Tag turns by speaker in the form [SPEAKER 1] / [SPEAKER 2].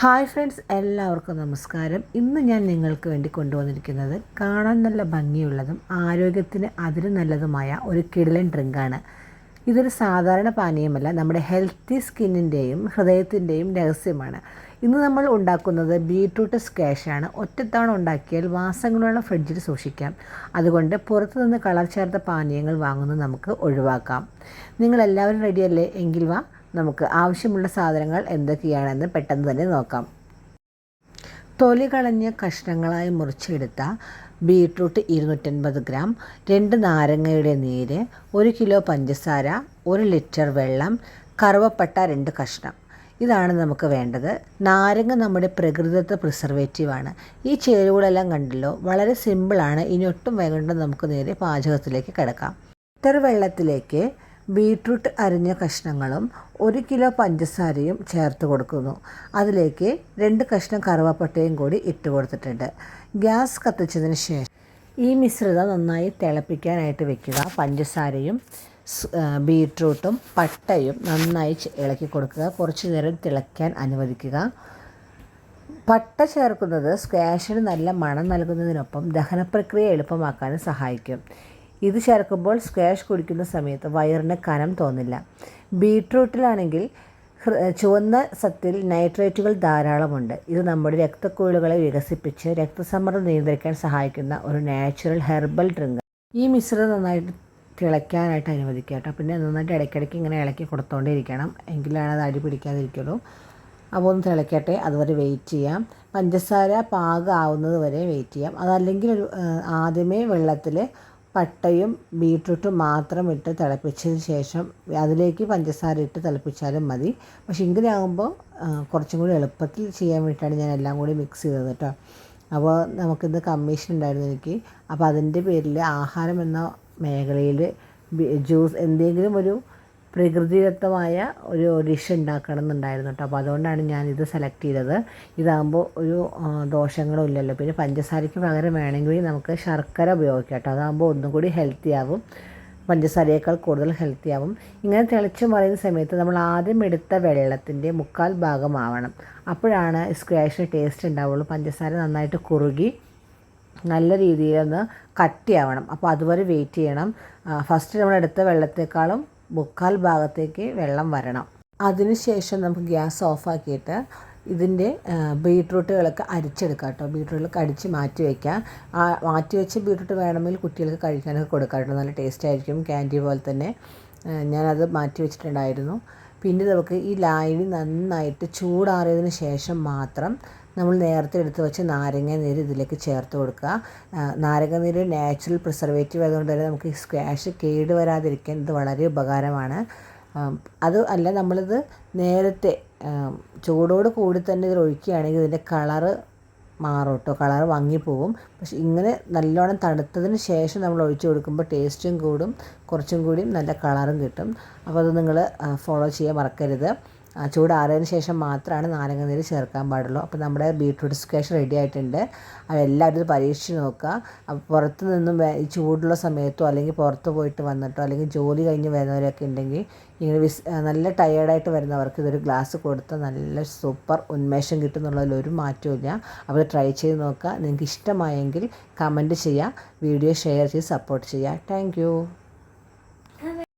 [SPEAKER 1] Hi friends എല്ലാവർക്കും നമസ്കാരം. ഇന്ന് ഞാൻ നിങ്ങൾക്ക് വേണ്ടി കൊണ്ടുവന്നിരിക്കുന്നത് കാണാൻ നല്ല ഭംഗിയുള്ളതും ആരോഗ്യത്തിന് അതിന് നല്ലതുമായ ഒരു കിടലൻ ഡ്രിങ്കാണ്. ഇതൊരു സാധാരണ പാനീയമല്ല നമ്മുടെ ഹെൽത്തി സ്കിന്നിന്റെയും ഹൃദയത്തിന്റെയും രഹസ്യമാണ്. ഇന്ന് നമ്മൾ ഉണ്ടാക്കുന്നത് ബീട്രൂട്ട് സ്കാഷാണ് ഒറ്റത്തവണ ഉണ്ടാക്കിയാൽ മാസങ്ങളുള്ള ഫ്രിഡ്ജിൽ സൂക്ഷിക്കാം. അതുകൊണ്ട് പുറത്തുനിന്ന് കളർ ചേർത്ത പാനീയങ്ങൾ വാങ്ങുന്നത് നമുക്ക് ഒഴിവാക്കാം. നിങ്ങളെല്ലാവരും റെഡിയല്ലേ എങ്കിൽ വാ നമുക്ക് ആവശ്യമുള്ള സാധനങ്ങൾ എന്തൊക്കെയാണെന്ന് പെട്ടെന്ന് തന്നെ നോക്കാം. തൊലി കളഞ്ഞ് കഷ്ണങ്ങളായി മുറിച്ചെടുത്ത ബീട്രൂട്ട് ഇരുന്നൂറ്റൻപത് ഗ്രാം രണ്ട് നാരങ്ങയുടെ നീര് ഒരു കിലോ പഞ്ചസാര ഒരു ലിറ്റർ വെള്ളം കറുവപ്പട്ട രണ്ട് കഷ്ണം. ഇതാണ് നമുക്ക് വേണ്ടത്. നാരങ്ങ നമ്മുടെ പ്രകൃതിദത്ത പ്രിസർവേറ്റീവാണ് ഈ ചേരുവകളെല്ലാം കണ്ടല്ലോ. വളരെ സിമ്പിളാണ്. ഇനി ഒട്ടും വേണ്ട നമുക്ക് നേരെ പാചകത്തിലേക്ക് കിടക്കാം. ലിറ്റർ വെള്ളത്തിലേക്ക് ബീട്രൂട്ട് അരിഞ്ഞ കഷ്ണങ്ങളും ഒരു കിലോ പഞ്ചസാരയും ചേർത്ത് കൊടുക്കുന്നു. അതിലേക്ക് രണ്ട് കഷ്ണം കറുവപ്പട്ടയും കൂടി ഇട്ട് കൊടുത്തിട്ടുണ്ട്. ഗ്യാസ് കത്തിച്ചതിന് ശേഷം ഈ മിശ്രിതം നന്നായി തിളപ്പിക്കാനായിട്ട് വെക്കുക. പഞ്ചസാരയും ബീട്രൂട്ടും പട്ടയും നന്നായി ഇളക്കി കൊടുക്കുക. കുറച്ച് നേരം തിളയ്ക്കാൻ അനുവദിക്കുക. പട്ട ചേർക്കുന്നത് സ്ക്വാഷിന് നല്ല മണം നൽകുന്നതിനൊപ്പം ദഹനപ്രക്രിയ എളുപ്പമാക്കാനും സഹായിക്കും. ഇത് ചേർക്കുമ്പോൾ സ്ക്വാഷ് കുടിക്കുന്ന സമയത്ത് വയറിന് കനം തോന്നില്ല. ബീട്രൂട്ടിലാണെങ്കിൽ ചുവന്ന സത്തിൽ നൈട്രേറ്റുകൾ ധാരാളമുണ്ട്. ഇത് നമ്മുടെ രക്തക്കുഴലുകളെ വികസിപ്പിച്ച് രക്തസമ്മർദ്ദം നിയന്ത്രിക്കാൻ സഹായിക്കുന്ന ഒരു നാച്ചുറൽ ഹെർബൽ ഡ്രിങ്ക്. ഈ മിശ്രിതം നന്നായിട്ട് തിളയ്ക്കാനായിട്ട് അനുവദിക്കുക കേട്ടോ. പിന്നെ നന്നായിട്ട് ഇടയ്ക്കിടയ്ക്ക് ഇങ്ങനെ ഇളക്കി കൊടുത്തോണ്ടിരിക്കണം. എങ്കിലാണ് അത് അടി പിടിക്കാതിരിക്കുള്ളൂ. അപ്പോൾ ഒന്ന് തിളയ്ക്കട്ടെ. അതുവരെ വെയിറ്റ് ചെയ്യാം. പഞ്ചസാര പാകമാവുന്നത് വരെ വെയിറ്റ് ചെയ്യാം. അതല്ലെങ്കിൽ ഒരു ആദ്യമേ വെള്ളത്തിൽ പട്ടയും ബീട്രൂട്ടും മാത്രം ഇട്ട് തിളപ്പിച്ചതിന് ശേഷം അതിലേക്ക് പഞ്ചസാര ഇട്ട് തിളപ്പിച്ചാലും മതി. പക്ഷെ ഇങ്ങനെ ആകുമ്പോൾ കുറച്ചും കൂടി എളുപ്പത്തിൽ ചെയ്യാൻ വേണ്ടിയിട്ടാണ് ഞാൻ എല്ലാം കൂടി മിക്സ് ചെയ്തത് കേട്ടോ അപ്പോൾ നമുക്കിന്ന് കമ്മീഷൻ ഉണ്ടായിരുന്നു എനിക്ക്. അപ്പോൾ അതിന്റെ പേരിൽ ആഹാരം എന്ന മേഖലയിൽ ജ്യൂസ് എന്തെങ്കിലും ഒരു പ്രകൃതിദത്തമായ ഒരു ഡിഷ് ഉണ്ടാക്കണം എന്നുണ്ടായിരുന്നു കേട്ടോ. അപ്പോൾ അതുകൊണ്ടാണ് ഞാൻ ഇത് സെലക്ട് ചെയ്തത്. ഇതാകുമ്പോൾ ഒരു ദോഷങ്ങളും ഇല്ലല്ലോ. പിന്നെ പഞ്ചസാരയ്ക്ക് പകരം വേണമെങ്കിൽ നമുക്ക് ശർക്കര ഉപയോഗിക്കാം കേട്ടോ. അതാകുമ്പോൾ ഒന്നും കൂടി ഹെൽത്തി ആവും. പഞ്ചസാരയേക്കാൾ കൂടുതൽ ഹെൽത്തി ആവും. ഇങ്ങനെ തിളച്ച് മറിയുന്ന സമയത്ത് നമ്മൾ ആദ്യം എടുത്ത വെള്ളത്തിന്റെ മുക്കാൽ ഭാഗമാവണം. അപ്പോഴാണ് സ്ക്വാഷിന് ടേസ്റ്റ് ഉണ്ടാവുള്ളൂ. പഞ്ചസാര നന്നായിട്ട് കുറുകി നല്ല രീതിയിലൊന്ന് കട്ടിയാവണം. അപ്പോൾ അതുവരെ വെയിറ്റ് ചെയ്യണം. ഫസ്റ്റ് നമ്മൾ എടുത്ത വെള്ളത്തേക്കാളും മുക്കാൽ ഭാഗത്തേക്ക് വെള്ളം വരണം. അതിനുശേഷം നമുക്ക് ഗ്യാസ് ഓഫാക്കിയിട്ട് ഇതിന്റെ ബീട്രൂട്ടുകളൊക്കെ അരിച്ചെടുക്കാം കേട്ടോ. ബീട്രൂട്ടുകളൊക്കെ അടിച്ച് മാറ്റി വയ്ക്കാം. മാറ്റി വെച്ച ബീട്രൂട്ട് വേണമെങ്കിൽ കുട്ടികൾക്ക് കഴിക്കാനൊക്കെ കൊടുക്കാം കേട്ടോ. നല്ല ടേസ്റ്റ് ആയിരിക്കും ക്യാൻഡി പോലെ തന്നെ. ഞാനത് മാറ്റി വെച്ചിട്ടുണ്ടായിരുന്നു. പിന്നെ നമുക്ക് ഈ ലായനി നന്നായിട്ട് ചൂടാറിയതിന് ശേഷം മാത്രം നമ്മൾ നേരത്തെ എടുത്ത് വെച്ച് നാരങ്ങ നീര് ഇതിലേക്ക് ചേർത്ത് കൊടുക്കുക. നാരങ്ങ നീര് നാച്ചുറൽ പ്രിസർവേറ്റീവ് ആയതുകൊണ്ട് തന്നെ നമുക്ക് സ്ക്വാഷ് കേട് വരാതിരിക്കാൻ ഇത് വളരെ ഉപകാരമാണ്. അത് അല്ല നമ്മളിത് നേരത്തെ ചൂടോട് കൂടി തന്നെ ഇതിൽ ഒഴിക്കുകയാണെങ്കിൽ ഇതിന്റെ കളറ് മാറും കേട്ടോ കളർ വാങ്ങിപ്പോവും പക്ഷെ ഇങ്ങനെ നല്ലോണം തണുത്തതിന് ശേഷം നമ്മൾ ഒഴിച്ചു കൊടുക്കുമ്പോൾ ടേസ്റ്റും കൂടും കുറച്ചും കൂടിയും നല്ല കളറും കിട്ടും. അപ്പോൾ അത് നിങ്ങൾ ഫോളോ ചെയ്യാൻ മറക്കരുത്. ചൂടാറിയതിന് ശേഷം മാത്രമാണ് നാരങ്ങ നീര് ചേർക്കാൻ പാടുള്ളൂ. അപ്പോൾ നമ്മുടെ ബീട്രൂട്ട് സ്ക്വാഷ് റെഡി ആയിട്ടുണ്ട്. അതെല്ലാവരും പരീക്ഷിച്ച് നോക്കുക. അപ്പോൾ പുറത്ത് നിന്നും ഈ ചൂടുള്ള സമയത്തോ അല്ലെങ്കിൽ പുറത്ത് പോയിട്ട് വന്നിട്ടോ അല്ലെങ്കിൽ ജോലി കഴിഞ്ഞ് വരുന്നവരൊക്കെ ഉണ്ടെങ്കിൽ ഇങ്ങനെ വിസ് നല്ല ടയേർഡായിട്ട് വരുന്നവർക്ക് ഇതൊരു ഗ്ലാസ് കൊടുത്ത് നല്ല സൂപ്പർ ഉന്മേഷം കിട്ടും എന്നുള്ളതിൽ ഒരു മാറ്റവും അപ്പോൾ ട്രൈ ചെയ്ത് നോക്കുക. നിങ്ങൾക്ക് ഇഷ്ടമായെങ്കിൽ കമന്റ് ചെയ്യുക. വീഡിയോ ഷെയർ ചെയ്ത് സപ്പോർട്ട് ചെയ്യുക. താങ്ക്